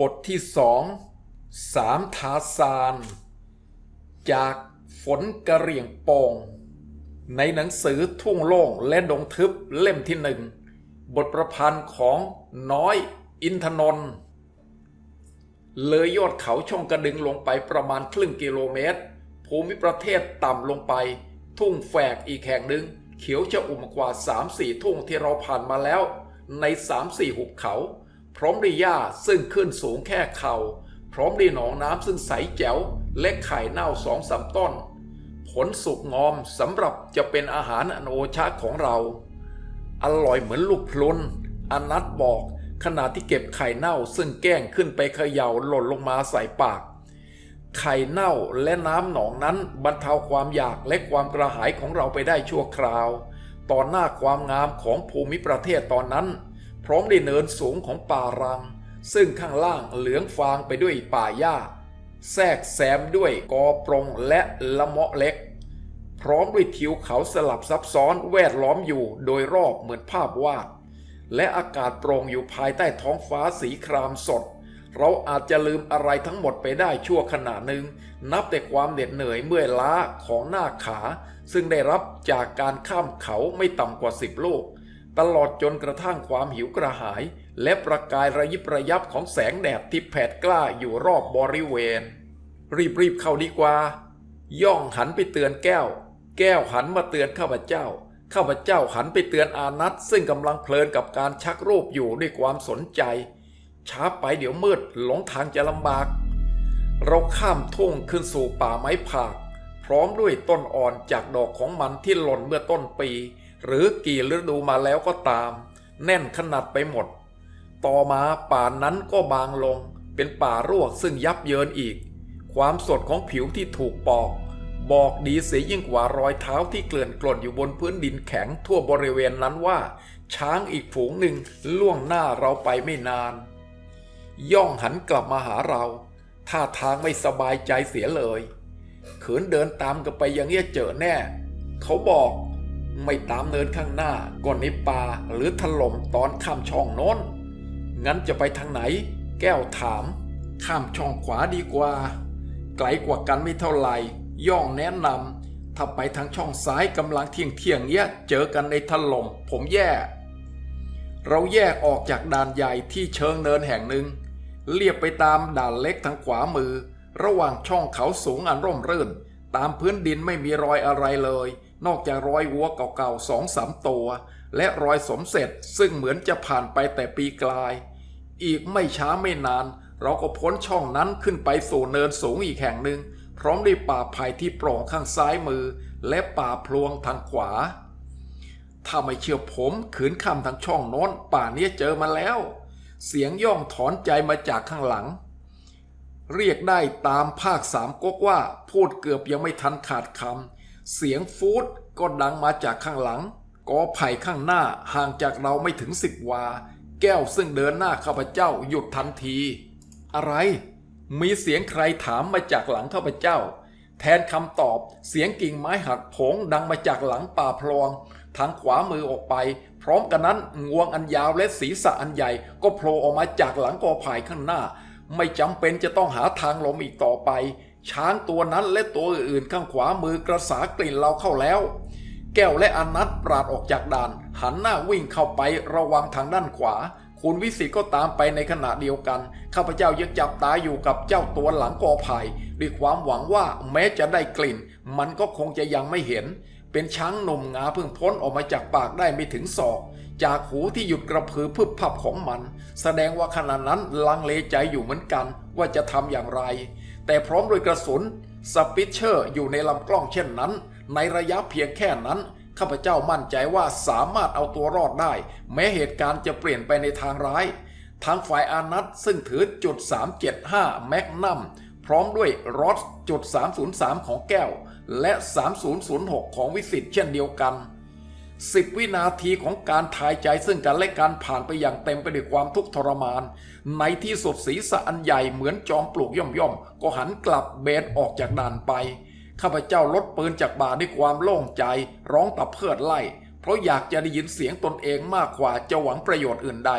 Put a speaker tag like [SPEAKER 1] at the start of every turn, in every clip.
[SPEAKER 1] บทที่สองสามทาซาน จากฝนกระเหรี่ยงโปงในหนังสือทุ่งโล่งและดงทึบเล่มที่หนึ่ง บทประพันธ์ของน้อยอินทนนท์เลยยอดเขาช่องกระดึงลงไปประมาณครึ่งกิโลเมตร ภูมิประเทศต่ำลงไป ทุ่งแฝกอีกแห่งหนึ่ง เขียวจะอุ่มกว่าสามสี่ทุ่งที่เราผ่านมาแล้ว ในสามสี่หุบเขา พร้อมด้วยหญ้าซึ่งขึ้นสูงแค่เข่าพร้อมด้วยหนองน้ำซึ่งใสแจ๋วและไข่เน่าสองสามต้น ผลสุกงอมสำหรับจะเป็นอาหารอันโอชะของเรา อร่อยเหมือนลูกพลุนอนัทบอกขณะที่เก็บไข่เน่าซึ่งแก้งขึ้นไปเขย่าหล่นลงมาใส่ปาก ไข่เน่าและน้ำหนองนั้นบรรเทาความอยากและความกระหายของเราไปได้ชั่วคราว ต่อหน้าความงามของภูมิประเทศตอนนั้น พร้อมด้วยเนินสูงของป่ารัง ซึ่งข้างล่างเหลืองฟางไปด้วยป่าหญ้า แทรกแซมด้วยกอปรงและละเมาะเล็ก พร้อมด้วยทิวเขาสลับซับซ้อนแวดล้อมอยู่โดยรอบเหมือนภาพวาด และอากาศโปร่งอยู่ภายใต้ท้องฟ้าสีครามสด เราอาจจะลืมอะไรทั้งหมดไปได้ชั่วขณะหนึ่ง นับแต่ความเหน็ดเหนื่อยเมื่อยล้าของหน้าขา ซึ่งได้รับจากการข้ามเขาไม่ต่ำกว่าสิบโลก ตลอดจนกระทั่งความหิวกระหาย และประกายระยิบระยับของแสงแดดที่แผดกล้าอยู่รอบบริเวณ รีบๆเข้าดีกว่า ย่องหันไปเตือนแก้ว แก้วหันมาเตือนข้าพเจ้า ข้าพเจ้าหันไปเตือนอานัทซึ่งกำลังเพลินกับการชักรูปอยู่ด้วยความสนใจ ช้าไปเดี๋ยวมืดหลงทางจะลำบาก เราข้ามทุ่งขึ้นสู่ป่าไม้ผาก พร้อมด้วยต้นอ่อนจากดอกของมันที่หล่นเมื่อต้นปี หรือกี่ฤดูมาแล้วก็ตาม แน่นขนาดไปหมด ต่อมาป่านั้นก็บางลง เป็นป่ารวกซึ่งยับเยินอีก ความสดของผิวที่ถูกปอก บอกดีเสียยิ่งกว่ารอยเท้าที่เกลื่อนกล่นอยู่บนพื้นดินแข็งทั่วบริเวณนั้นว่า ช้างอีกฝูงหนึ่งล่วงหน้าเราไปไม่นาน ย่องหันกลับมาหาเราท่าทางไม่สบายใจเสียเลยขืนเดินตามกันไปอย่างเงี้ยเจอแน่ เขาบอก ไม่ตามเนินข้างหน้าก่อนในป่าหรือถล่มตอนข้ามช่องโน้น งั้นจะไปทางไหน แก้วถาม ข้ามช่องขวาดีกว่า ไกลกว่ากันไม่เท่าไหร่ ย่องแนะนำถ้าไปทางช่องซ้ายกำลังเที่ยงเที่ยงเนี้ยเจอกันในถล่มผมแย่ เราแยกออกจากด่านใหญ่ที่เชิงเนินแห่งหนึ่งเลียบไปตามด่านเล็กทางขวามือ ระหว่างช่องเขาสูงอันร่มรื่น ตามพื้นดินไม่มีรอยอะไรเลยนอกจากรอยวัวเก่าๆสองสามตัว และรอยสมเสร็จซึ่งเหมือนจะผ่านไปแต่ปีกลาย อีกไม่ช้าไม่นาน เราก็พ้นช่องนั้นขึ้นไปสู่เนินสูงอีกแห่งหนึ่ง พร้อมด้วยป่าไผ่ที่โปร่งข้างซ้ายมือ และป่าพลวงทางขวา ถ้าไม่เชื่อผมขืนข้ามทางช่องโน้น ป่าเนี้เจอมาแล้ว เสียงย่องถอนใจมาจากข้างหลังเรียกได้ตามภาคสามก๊กว่าพูดเกือบยังไม่ทันขาดคำ เสียงฟูดก็ดังมาจากข้างหลัง กอไผ่ข้างหน้าห่างจากเราไม่ถึงสิบวา แก้วซึ่งเดินหน้าข้าพเจ้าหยุดทันที อะไร มีเสียงใครถามมาจากหลังข้าพเจ้า แทนคำตอบเสียงกิ่งไม้หักผงดังมาจากหลังป่าพลอง ทางขวามือออกไป พร้อมกันนั้นงวงอันยาวและศีรษะอันใหญ่ ก็โผล่ออกมาจากหลังกอไผ่ข้างหน้า ไม่จำเป็นจะต้องหาทางลมอีกต่อไป ช้างตัวนั้นและตัวอื่นข้างขวามือกระสากลิ่นเราเข้าแล้ว แก้วและอนัทปราดออกจากด่าน หันหน้าวิ่งเข้าไประวังทางด้านขวา คุณวิสิตก็ตามไปในขณะเดียวกัน ข้าพเจ้ายังจับตาอยู่กับเจ้าตัวหลังกอไผ่ด้วยความหวังว่าแม้จะได้กลิ่น มันก็คงจะยังไม่เห็น เป็นช้างหนุ่มงาเพิ่งพ้นออกมาจากปากได้ไม่ถึงศอกจากหูที่หยุดกระพือพึบพับของมัน แสดงว่าขณะนั้นลังเลใจอยู่เหมือนกันว่าจะทำอย่างไร แต่พร้อมด้วยกระสุนสปิเชอร์อยู่ในลำกล้องเช่นนั้น ในระยะเพียงแค่นั้น ข้าพเจ้ามั่นใจว่าสามารถเอาตัวรอดได้ แม้เหตุการณ์จะเปลี่ยนไปในทางร้าย ทางฝ่ายอานัทซึ่งถือจุด375แมกนัมพร้อมด้วยรอสจุด303 ของแก้ว และ 3006 ของวิสิตเช่นเดียวกัน 10วินาทีของการทายใจซึ่งกันและกันผ่านไปอย่างเต็มไปด้วยความทุกข์ทรมาน ในที่สุดศีรษะอันใหญ่เหมือนจอมปลวกย่อมๆ ก็หันกลับเบนออกจากด่านไป ข้าพเจ้าลดปืนจากบ่าด้วยความโล่งใจ ร้องตะเพิดไล่ เพราะอยากจะได้ยินเสียงตนเองมากกว่าจะหวังประโยชน์อื่นใด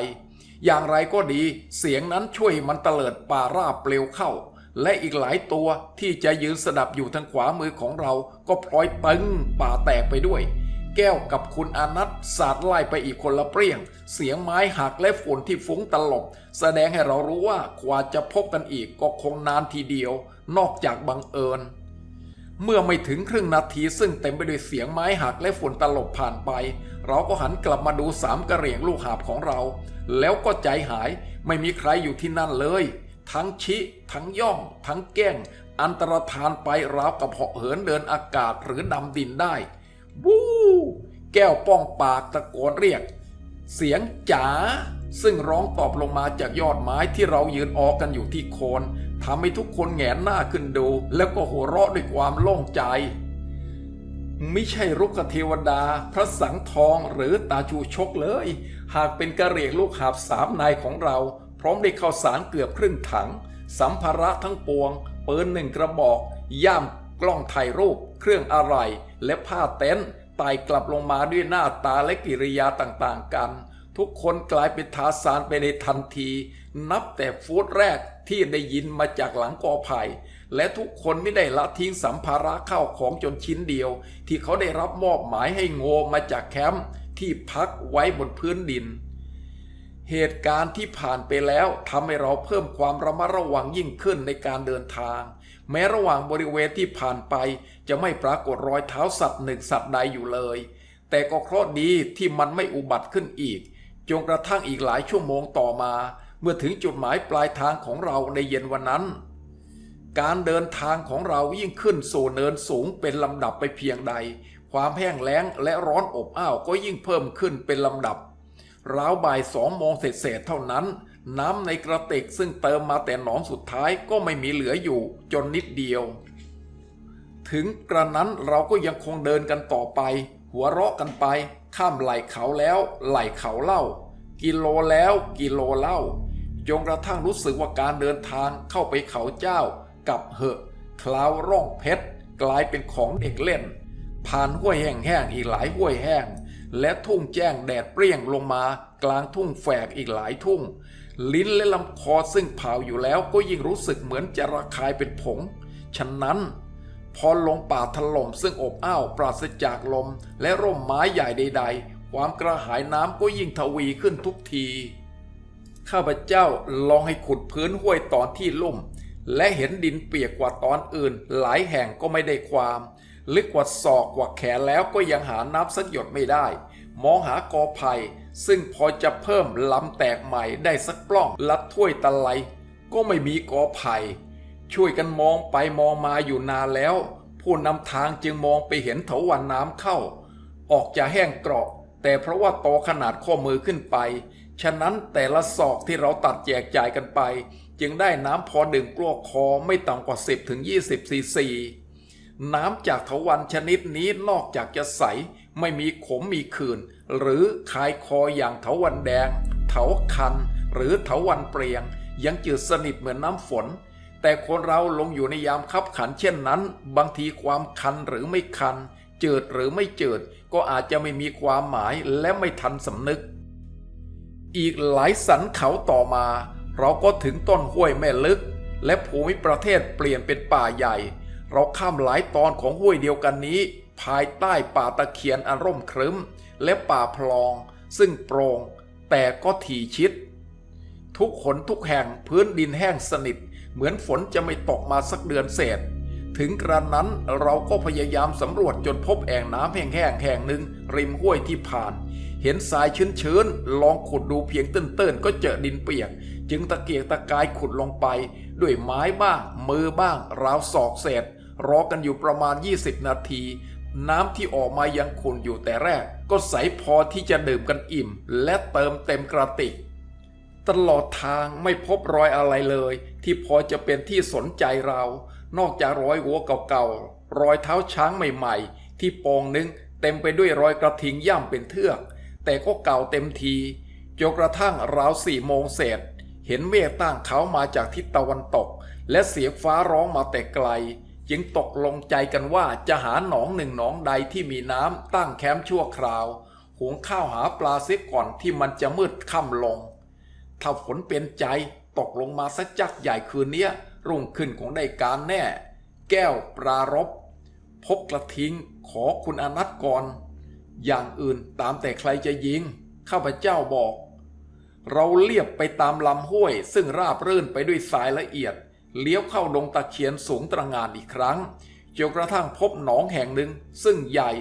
[SPEAKER 1] อย่างไรก็ดี เสียงนั้นช่วยมันเตลิดป่าราบเปลวเข้า และอีกหลายตัวที่จะยืนสดับอยู่ทางขวามือของเรา ก็พลอยตึงป่าแตกไปด้วย แก้วกับคุณอนัทสาดไล่ไปอีกคนละเปรี้ยง เสียงไม้หักและฝนที่ฟุ้งตลบ แสดงให้เรารู้ว่ากว่าจะพบกันอีกก็คงนานทีเดียว นอกจากบังเอิญ เมื่อไม่ถึงครึ่งนาทีซึ่งเต็มไปด้วยเสียงไม้หักและฝนตลบผ่านไป เราก็หันกลับมาดูสามกระเหรี่ยงลูกหาบของเรา แล้วก็ใจหายไม่มีใครอยู่ที่นั่นเลย ทั้งชิ ทั้งย่อง ทั้งแก้งอันตรธานไปราวกับเหาะเหินเดินอากาศหรือดำดินได้ บูแก้วป้องปากตะโกนเรียก เสียงจ๋าซึ่งร้องตอบลงมาจากยอดไม้ที่เรายืนออกกันอยู่ที่โคนทำให้ทุกคนแหงนหน้าขึ้นดู แล้วก็หัวเราะด้วยความโล่งใจ ไม่ใช่รุกเทวดา พระสังทองหรือตาชูชกเลย หากเป็นกระเรียงลูกหาบสามนายของเรา พร้อมด้วยข้าวสารเกือบครึ่งถัง สัมภาระทั้งปวง เปืนหนึ่งกระบอก ย่ามกล้องถ่ายรูป เครื่องอะไร และผ้าเต็นท์ไต่กลับลงมาด้วยหน้าตาและกิริยาต่างๆกัน ทุกคนกลายเป็นทาสานไปในทันที นับแต่ฟูดแรกที่ได้ยินมาจากหลังกอไผ่และทุกคนไม่ได้ละทิ้งสัมภาระเข้าของจนชิ้นเดียว ที่เขาได้รับมอบหมายให้โงมาจากแคมป์ที่พักไว้บนพื้นดิน เหตุการณ์ที่ผ่านไปแล้วทำให้เราเพิ่มความระมัดระวังยิ่งขึ้นในการเดินทาง แม้ระหว่างบริเวณที่ผ่านไปจะไม่ปรากฏรอยเท้าสัตว์หนึ่งสัตว์ใดอยู่เลย แต่ก็เคราะห์ดีที่มันไม่อุบัติขึ้นอีก จนกระทั่งอีกหลายชั่วโมงต่อมา เมื่อถึงจุดหมายปลายทางของเราในเย็นวันนั้น การเดินทางของเรายิ่งขึ้นสู่เนินสูงเป็นลำดับไปเพียงใด ความแห้งแล้งและร้อนอบอ้าวก็ยิ่งเพิ่มขึ้นเป็นลำดับราวบ่ายสองโมงเศษเท่านั้น น้ำในกระติกซึ่งเติมมาแต่หนองสุดท้ายก็ไม่มีเหลืออยู่จนนิดเดียว ถึงกระนั้นเราก็ยังคงเดินกันต่อไป หัวเราะกันไปข้ามไหล่เขาแล้วไหล่เขาเล่า กิโลแล้วกิโลเล่าจนกระทั่งรู้สึกว่าการเดินทางเข้าไปเขาเจ้ากับเหอะคลาวร่องเพชรกลายเป็นของเด็กเล่น ผ่านห้วยแห้งๆอีกหลายห้วยแห้ง และทุ่งแจ้งแดดเปรี้ยงลงมากลางทุ่งแฝกอีกหลายทุ่ง ลิ้นและลำคอซึ่งเผาอยู่แล้วก็ยิ่งรู้สึกเหมือนจะระคายเป็นผง ฉะนั้น พอลงป่าถล่มซึ่งอบอ้าวปราศจากลมและร่มไม้ใหญ่ใด ๆ ความกระหายน้ำก็ยิ่งทวีขึ้นทุกที ข้าพเจ้าลองให้ขุดพื้นห้วยตอนที่ลุ่ม และเห็นดินเปียกกว่าตอนอื่น หลายแห่งก็ไม่ได้ความ ลึกกว่าศอกกว่าแขนแล้วก็ยังหาน้ำสักหยดไม่ได้ มองหากอไผ่ ซึ่งพอจะเพิ่มลำแตกใหม่ได้สักปล้องลัดถ้วยตะไลก็ไม่มีกอไผ่ช่วยกันมองไปมองมาอยู่นานแล้ว ผู้นำทางจึงมองไปเห็นเถาวันน้ำเข้า ออกจะแห้งกราะแต่เพราะว่าโตขนาดข้อมือขึ้นไป ฉะนั้นแต่ละศอกที่เราตัดแจกจ่ายกันไป จึงได้น้ำพอดื่มกลัวคอไม่ต่ำกว่า 10ถึง20ซีซี น้ำจากเถาวันชนิดนี้นอกจากจะใส ไม่มีขมมีขื่นหรือคายคออย่างเถาวันแดง เถาคัน หรือเถาวันเปรียง ยังจืดสนิทเหมือนน้ำฝน แต่คนเราลงอยู่ในยามคับขันเช่นนั้น บางทีความคันหรือไม่คันเจิดหรือไม่เจิดก็อาจจะไม่มีความหมายและไม่ทันสำนึก อีกหลายสันเขาต่อมา เราก็ถึงต้นห้วยแม่ลึก และภูมิประเทศเปลี่ยนเป็นป่าใหญ่ เราข้ามหลายตอนของห้วยเดียวกันนี้ ภายใต้ป่าตะเคียนอันร่มครึ้ม และป่าพลอง ซึ่งโปร่งแต่ก็ถี่ชิด ทุกขนทุกแห่งพื้นดินแห้งสนิท เหมือนฝนจะไม่ตกมาสักเดือนเศษ ถึงกระนั้นเราก็พยายามสำรวจจนพบแอ่งน้ำแห้งๆแห่งหนึ่ง ริมห้วยที่ผ่าน เห็นทรายชื้นๆลองขุดดูเพียงตื้นๆก็เจอดินเปียก จึงตะเกียกตะกายขุดลงไป ด้วยไม้บ้างมือบ้างราวศอกเศษ รอกันอยู่ประมาณ 20 นาที น้ำที่ออกมายังขุ่นอยู่แต่แรก ก็ใสพอที่จะดื่มกันอิ่ม และเติมเต็มกระติก ตลอดทางไม่พบรอยอะไรเลย ที่พอจะเป็นที่สนใจเรา นอกจากรอยหัวเก่าๆรอยเท้าช้างใหม่ๆ ที่ปองนึงเต็มไปด้วยรอยกระทิงย่ำเป็นเทือก แต่ก็เก่าเต็มทีจนกระทั่งราวสี่โมงเศษเห็นเมฆตั้งเขามาจากทิศตะวันตก และเสียงฟ้าร้องมาแต่ไกล จึงตกลงใจกันว่าจะหาหนองหนึ่งหนองใดที่มีน้ำตั้งแคมป์ชั่วคราวหุงข้าวหาปลาเสียก่อนที่มันจะมืดค่ำลง ถ้าฝนเป็นใจตกลงมาสักจักใหญ่คืนเนี้ย รุ่งขึ้นคงได้การแน่ แก้วปรารบพบกระทิงขอคุณอนัตก่อน อย่างอื่นตามแต่ใครจะยิง ข้าพเจ้าบอก เราเลียบไปตามลำห้วยซึ่งราบรื่นไปด้วยสายละเอียด เลี้ยวเข้าดงตะเคียนสูงตระงานอีกครั้งจนกระทั่งพบหนองแห่งหนึ่ง ซึ่งใหญ่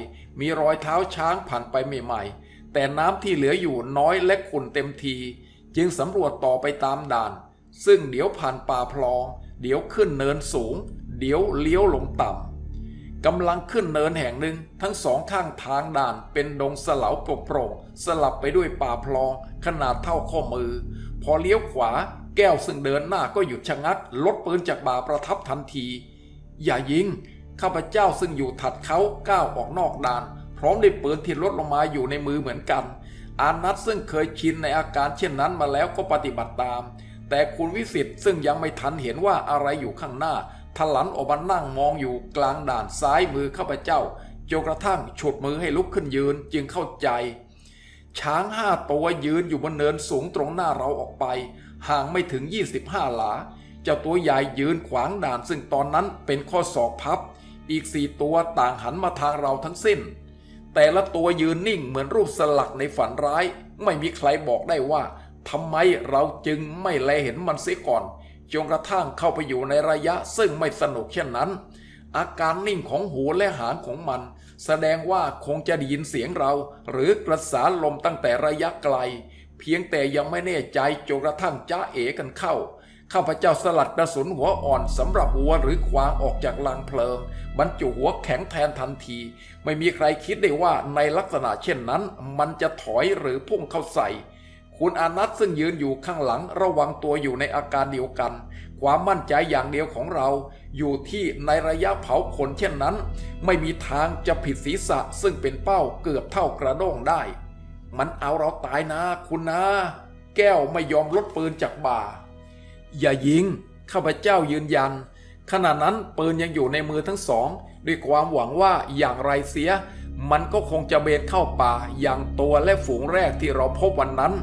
[SPEAKER 1] มีรอยเท้าช้างผ่านไปใหม่ๆ แต่น้ำที่เหลืออยู่น้อยและขุ่นเต็มที จึงสำรวจต่อไปตามด่าน ซึ่งเดี๋ยวผ่านป่าพลอง เดี๋ยวขึ้นเนินสูง เดี๋ยวเลี้ยวลงต่ำกำลังขึ้นเนินแห่งหนึ่งทั้งสองข้างทางด่านเป็นดงสลาวโปร่งสลับไปด้วยป่าพลองขนาดเท่าข้อมือ พอเลี้ยวขวา แก้วซึ่งเดินหน้าก็หยุดชะงัก ลดปืนจากบ่าประทับทันที อย่ายิง ข้าพเจ้าซึ่งอยู่ถัดเขาก้าวออกนอกด่าน พร้อมด้วยปืนที่ลดลงมาอยู่ในมือเหมือนกัน อานัทซึ่งเคยชินในอาการเช่นนั้นมาแล้วก็ปฏิบัติตาม แต่คุณวิสิทธ์ซึ่งยังไม่ทันเห็นว่าอะไรอยู่ข้างหน้าทลันออกมานั่งมองอยู่กลางด่านซ้ายมือข้าพเจ้าจนกระทั่งฉุดมือให้ลุกขึ้นยืนจึงเข้าใจ ช้างห้าตัวยืนอยู่บนเนินสูงตรงหน้าเราออกไป ห่างไม่ถึง 25 หลา เจ้าตัวใหญ่ยืนขวางด่านซึ่งตอนนั้นเป็นข้อศอกพับ อีกสี่ตัวต่างหันมาทางเราทั้งสิ้น แต่ละตัวยืนนิ่งเหมือนรูปสลักในฝันร้าย ไม่มีใครบอกได้ว่าทำไมเราจึงไม่แลเห็นมันเสียก่อนจนกระทั่งเข้าไปอยู่ในระยะซึ่งไม่สนุกเช่นนั้น อาการนิ่งของหูและหางของมัน แสดงว่าคงจะได้ยินเสียงเรา หรือกระสาลมตั้งแต่ระยะไกล เพียงแต่ยังไม่แน่ใจจนกระทั่งจ้าเอกันเข้า ข้าพเจ้าสลัดกระสุนหัวอ่อนสำหรับวัวหรือควางออกจากลางเพลิง บรรจุหัวแข็งแทนทันที ไม่มีใครคิดได้ว่าในลักษณะเช่นนั้น มันจะถอยหรือพุ่งเข้าใส่ คุณอานัทซึ่งยืนอยู่ข้างหลังระวังตัวอยู่ในอาการเดียวกัน ความมั่นใจอย่างเดียวของเรา อยู่ที่ในระยะเผาขนเช่นนั้น ไม่มีทางจะผิดศีรษะซึ่งเป็นเป้าเกือบเท่ากระด้งได้ มันเอาเราตายนะคุณนะ แก้วไม่ยอมลดปืนจากบ่า อย่ายิง ข้าพเจ้ายืนยัน ขณะนั้นปืนยังอยู่ในมือทั้งสอง ด้วยความหวังว่าอย่างไรเสีย มันก็คงจะเบนเข้าป่าอย่างตัวและฝูงแรกที่เราพบวันนั้น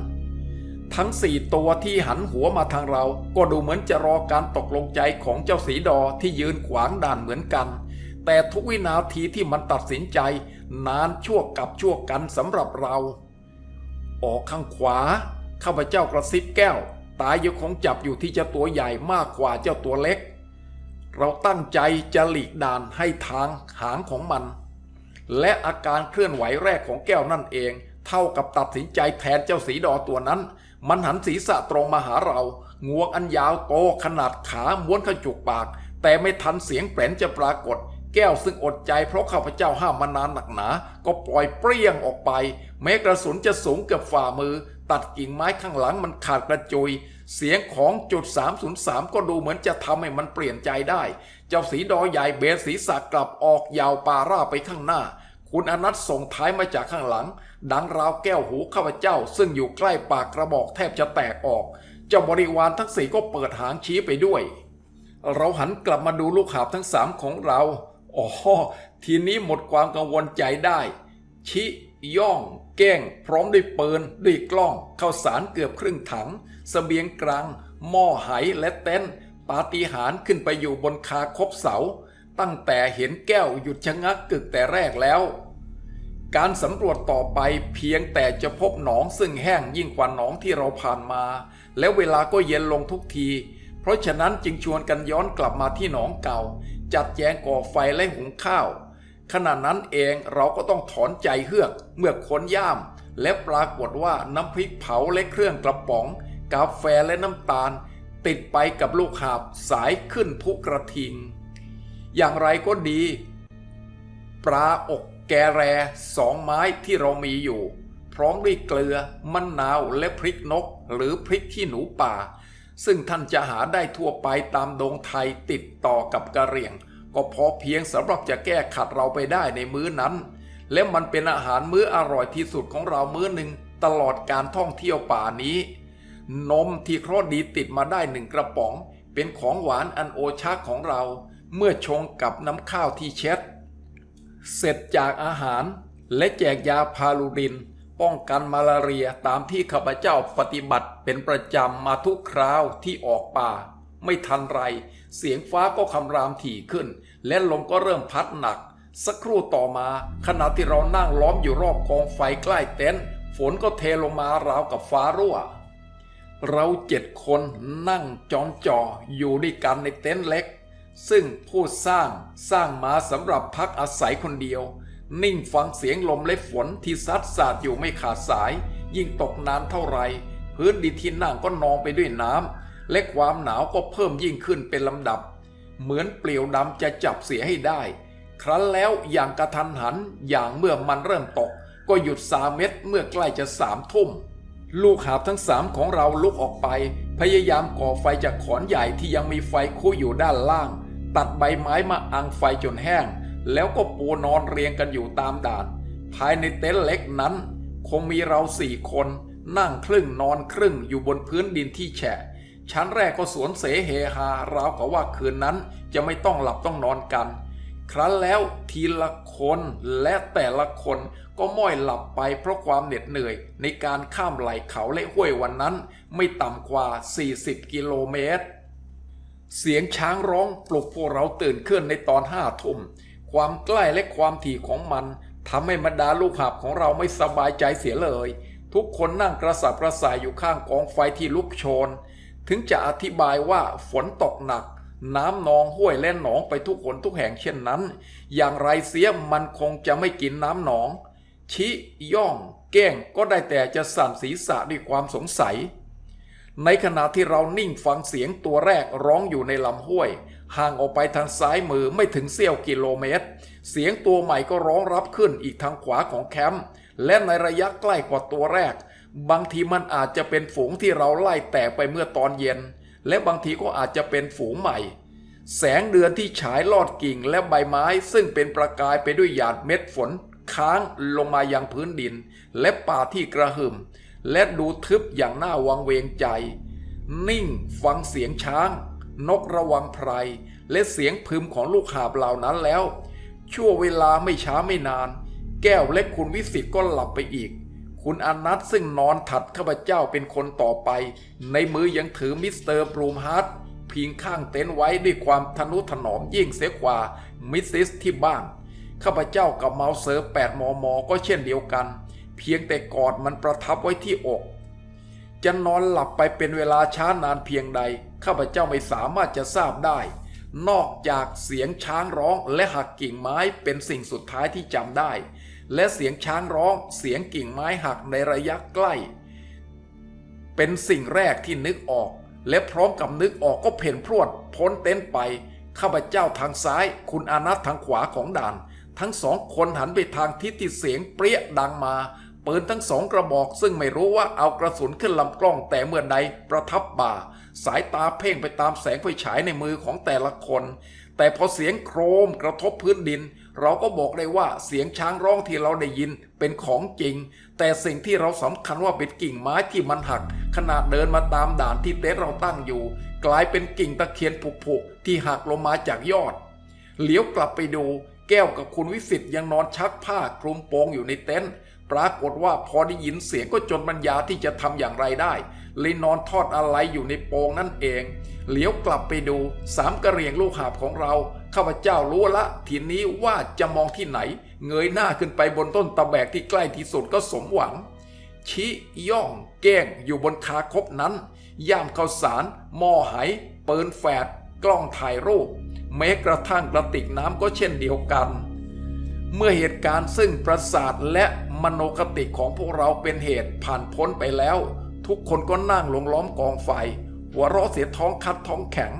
[SPEAKER 1] ทั้งสี่ตัวที่หันหัวมาทางเรา ก็ดูเหมือนจะรอการตกลงใจของเจ้าสีดอที่ยืนขวางด่านเหมือนกัน แต่ทุกวินาทีที่มันตัดสินใจ นานชั่วกับชั่วกันสำหรับเรา ออกข้างขวา ข้าพเจ้ากระซิบแก้ว ตายยังคงจับอยู่ที่เจ้าตัวใหญ่มากกว่าเจ้าตัวเล็ก เราตั้งใจจะหลีกด่านให้ทางหางของมัน และอาการเคลื่อนไหวแรกของแก้วนั่นเอง เท่ากับตัดสินใจแทนเจ้าสีดอตัวนั้น มันหันศีรษะตรงมาหาเรางวงอันยาวโตขนาดขาม้วนขจุกปาก แต่ไม่ทันเสียงแป้นจะปรากฏ แก้วซึ่งอดใจเพราะข้าพเจ้าห้ามมานานหนักหนา ก็ปล่อยเปรี้ยงออกไป แม้กระสุนจะสูงเกือบฝ่ามือ ตัดกิ่งไม้ข้างหลังมันขาดกระจุย เสียงของจุด 303 ก็ดูเหมือนจะทำให้มันเปลี่ยนใจได้ เจ้าสีดอใหญ่เบนศีรษะกลับออกยาวปาร่าไปข้างหน้า คุณอนัทส่งท้ายมาจากข้างหลัง ดังราวแก้วหูข้าพเจ้า ซึ่งอยู่ใกล้ปากกระบอกแทบจะแตกออก เจ้าบริวารทั้งสี่ก็เปิดหางชี้ไปด้วย เราหันกลับมาดูลูกหาบทั้งสามของเรา อ๋อทีนี้หมดความกังวลใจได้ ชิย่อง แก้ง พร้อมด้วยปืนด้วยกล้องข้าวสารเกือบครึ่งถังสเสบียงกลาง หม้อไหและเต็นท์ปาฏิหาริย์ขึ้นไปอยู่บนคาคบเสา ตั้งแต่เห็นแก้วหยุดชะงักกึกแต่แรกแล้ว การสำรวจต่อไปเพียงแต่จะพบหนองซึ่งแห้งยิ่งกว่าหนองที่เราผ่านมา แล้วเวลาก็เย็นลงทุกที เพราะฉะนั้นจึงชวนกันย้อนกลับมาที่หนองเก่า จัดแจงก่อไฟและหุงข้าว ขณะนั้นเองเราก็ต้องถอนใจเฮือกเมื่อค้นย่าม และปรากฏว่าน้ำพริกเผาและเครื่องกระป๋อง กาแฟและน้ำตาล ติดไปกับลูกหาบสายขึ้นทุกกระทิง อย่างไรก็ดี ปลาอกแกแรสองไม้ที่เรามีอยู่ พร้อมด้วยเกลือมะนนาวและพริกนก หรือพริกขี้หนูป่า ซึ่งท่านจะหาได้ทั่วไปตามดงไทยติดต่อกับกะเหรี่ยง ก็พอเพียงสำหรับจะแก้ขัดเราไปได้ในมื้อนั้น และมันเป็นอาหารมื้ออร่อยที่สุดของเรามื้อหนึ่งตลอดการท่องเที่ยวป่านี้ นมที่เคราะดีติดมาได้หนึ่งกระป๋อง เป็นของหวานอันโอชาของเรา เมื่อชงกับน้ำข้าวที่เช็ด เสร็จจากอาหารและแจกยาพาลูริน ป้องกันมาลาเรียตามที่ข้าพเจ้าปฏิบัติเป็นประจำมาทุกคราวที่ออกป่า ไม่ทันไร เสียงฟ้าก็คำรามถี่ขึ้น และลมก็เริ่มพัดหนัก สักครู่ต่อมา ขณะที่เรานั่งล้อมอยู่รอบกองไฟใกล้เต็นท์ฝนก็เทลงมาราวกับฟ้ารั่ว เราเจ็ดคนนั่งจอนจ่ออยู่ด้วยกันในเต็นท์เล็ก ซึ่งผู้สร้างสร้างมาสำหรับพักอาศัยคนเดียว นิ่งฟังเสียงลมและฝนที่ซัดสาดอยู่ไม่ขาดสาย ยิ่งตกนานเท่าไร พื้นดินที่นั่งก็นองไปด้วยน้ำและความหนาวก็เพิ่มยิ่งขึ้นเป็นลำดับ เหมือนเปลี่ยวดำจะจับเสียให้ได้ ครั้นแล้วอย่างกระทันหันอย่างเมื่อมันเริ่มตก ก็หยุดสาเม็ดเมื่อใกล้จะสามทุ่มลูกหาบทั้งสามของเราลุกออกไป พยายามก่อไฟจากขอนใหญ่ที่ยังมีไฟคุอยู่ด้านล่าง ตัดใบไม้มาอังไฟจนแห้ง แล้วก็ปูนอนเรียงกันอยู่ตามด่าน ภายในเต็นท์เล็กนั้น คงมีเราสี่คนนั่งครึ่งนอนครึ่งอยู่บนพื้นดินที่แฉะ ชั้นแรกก็สวนเสเฮฮาราวกับว่าคืนนั้นจะไม่ต้องหลับต้องนอนกัน ครั้นแล้วทีละคนและแต่ละคนก็ม้อยหลับไปเพราะความเหน็ดเหนื่อย ในการข้ามไหลเขาและห้วยวันนั้น ไม่ต่ำกว่า 40 กิโลเมตร เสียงช้างร้องปลุกพวกเราตื่นขึ้นในตอนห้าทุ่ม ความใกล้และความถี่ของมันทำให้บรรดาลูกหาบของเราไม่สบายใจเสียเลย ทุกคนนั่งกระสับกระส่ายอยู่ข้างกองไฟที่ลุกโชน ถึงจะอธิบายว่าฝนตกหนัก น้ำนองห้วยและหนองไปทุกคนทุกแห่งเช่นนั้น อย่างไรเสียมันคงจะไม่กินน้ำหนอง ชิย่องแก้งก็ได้แต่จะสั่นศีรษะด้วยความสงสัย ในขณะที่เรานิ่งฟังเสียงตัวแรกร้องอยู่ในลำห้วย ห่างออกไปทางซ้ายมือไม่ถึงเสี้ยวกิโลเมตร เสียงตัวใหม่ก็ร้องรับขึ้นอีกทางขวาของแคมป์และในระยะใกล้กว่าตัวแรก บางทีมันอาจจะเป็นฝูงที่เราไล่แตกไปเมื่อตอนเย็น และบางทีก็อาจจะเป็นฝูงใหม่ แสงเดือนที่ฉายลอดกิ่งและใบไม้ซึ่งเป็นประกายไปด้วยหยาดเม็ดฝน ค้างลงมายังพื้นดิน และป่าที่กระหึ่มและดูทึบอย่างน่าวังเวงใจ นิ่งฟังเสียงช้าง นกระวังไพรและเสียงพึมของลูกหาบเหล่านั้นแล้ว ชั่วเวลาไม่ช้าไม่นาน แก้วและคุณวิสิตก็หลับไปอีก คุณอนัทซึ่งนอนถัดข้าพเจ้าเป็นคนต่อไป ในมือยังถือมิสเตอร์บรูมฮาร์ดพิงข้างเต็นท์ไว้ด้วยความทนุถนอมยิ่งเสียกว่ามิสซิสที่บ้านข้าพเจ้ากับเมาเซอร์8มม ก็เช่นเดียวกัน เพียงแต่กอดมันประทับไว้ที่อก จะนอนหลับไปเป็นเวลาช้านานเพียงใด ข้าพเจ้าไม่สามารถจะทราบได้ นอกจากเสียงช้างร้องและหักกิ่งไม้เป็นสิ่งสุดท้ายที่จำได้ และเสียงช้างร้องเสียงกิ่งไม้หักในระยะใกล้ เป็นสิ่งแรกที่นึกออก และพร้อมกับนึกออกก็เพ่นพรวดพ้นเต็นท์ไป ข้าพเจ้าทางซ้าย คุณอานัททางขวาของด่าน ทั้งสองคนหันไปทางทิศที่เสียงเปรี้ยดังมา ปืนทั้งสองกระบอกซึ่งไม่รู้ว่าเอากระสุนขึ้นลำกล้องแต่เมื่อใดประทับบ่า สายตาเพ่งไปตามแสงไฟฉายในมือของแต่ละคน แต่พอเสียงโครมกระทบพื้นดิน เราก็บอกได้ว่าเสียงช้างร้องที่เราได้ยินเป็นของจริง แต่สิ่งที่เราสำคัญว่าเป็นกิ่งไม้ที่มันหัก ขณะเดินมาตามด่านที่เต็นท์เราตั้งอยู่ กลายเป็นกิ่งตะเคียนผุๆที่หักลงมาจากยอดเหลียวกลับไปดูแก้วกับคุณวิสิตยังนอนชักผ้าคลุมโปงอยู่ในเต็นท์ ปรากฏว่าพอได้ยินเสียงก็จนปัญญาที่จะทำอย่างไรได้เลยนอนทอดอะไรอยู่ในโปงนั่นเอง เหลียวกลับไปดูสามกระเรียงลูกหาบของเราข้าพเจ้ารู้ละ ทีนี้ว่าจะมองที่ไหน เงยหน้าขึ้นไปบนต้นตะแบกที่ใกล้ที่สุดก็สมหวัง ชี้ย่องแก้งอยู่บนคาคบนั้น ย่ามข้าวสารหม้อไหปืนแฝด กล้องถ่ายรูปแม้กระทั่งกระติกน้ำก็เช่นเดียวกัน เมื่อเหตุการณ์ซึ่งประสาทและ มโนคติของพวกเราเป็นเหตุผ่านพ้นไปแล้ว ทุกคนก็นั่งลงล้อมกองไฟ หัวเราะเสียท้องคัดท้องแข็ง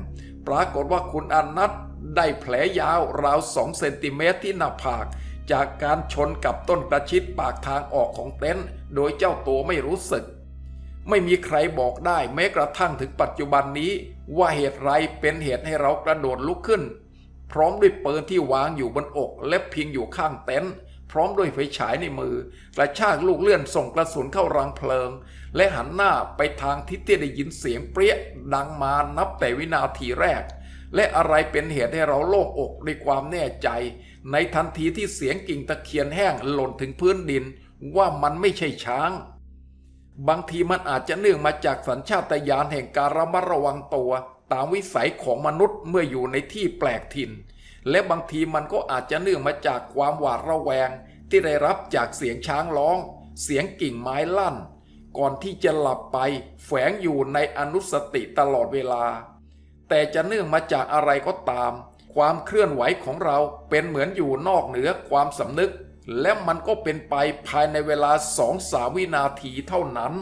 [SPEAKER 1] ปรากฏว่าคุณอนัทได้แผลยาวราวสองเซนติเมตรที่หน้าผาก จากการชนกับต้นกระชิดปากทางออกของเต็นท์โดยเจ้าตัวไม่รู้สึก ไม่มีใครบอกได้แม้กระทั่งถึงปัจจุบันนี้ ว่าเหตุไรเป็นเหตุให้เรากระโดดลุกขึ้น พร้อมด้วยปืนที่วางอยู่บนอกและพิงอยู่ข้างเต็นท์ พร้อมด้วยไฟฉายในมือกระชากลูกเลื่อนส่งกระสุนเข้ารังเพลิง และหันหน้าไปทางทิศที่ได้ยินเสียงเปรี้ยดังมานับแต่วินาทีแรก และอะไรเป็นเหตุให้เราโล่งอกด้วยความแน่ใจ ในทันทีที่เสียงกิ่งตะเคียนแห้งหล่นถึงพื้นดิน ว่ามันไม่ใช่ช้าง บางทีมันอาจจะเนื่องมาจากสัญชาตญาณแห่งการระมัดระวังตัว ตามวิสัยของมนุษย์เมื่ออยู่ในที่แปลกถิ่น และบางทีมันก็อาจจะเนื่องมาจากความหวาดระแวง ที่ได้รับจากเสียงช้างร้อง เสียงกิ่งไม้ลั่น ก่อนที่จะหลับไปแฝงอยู่ในอนุสติตลอดเวลา แต่จะเนื่องมาจากอะไรก็ตาม ความเคลื่อนไหวของเราเป็นเหมือนอยู่นอกเหนือความสำนึก และมันก็เป็นไปภายในเวลาสองสามวินาทีเท่านั้น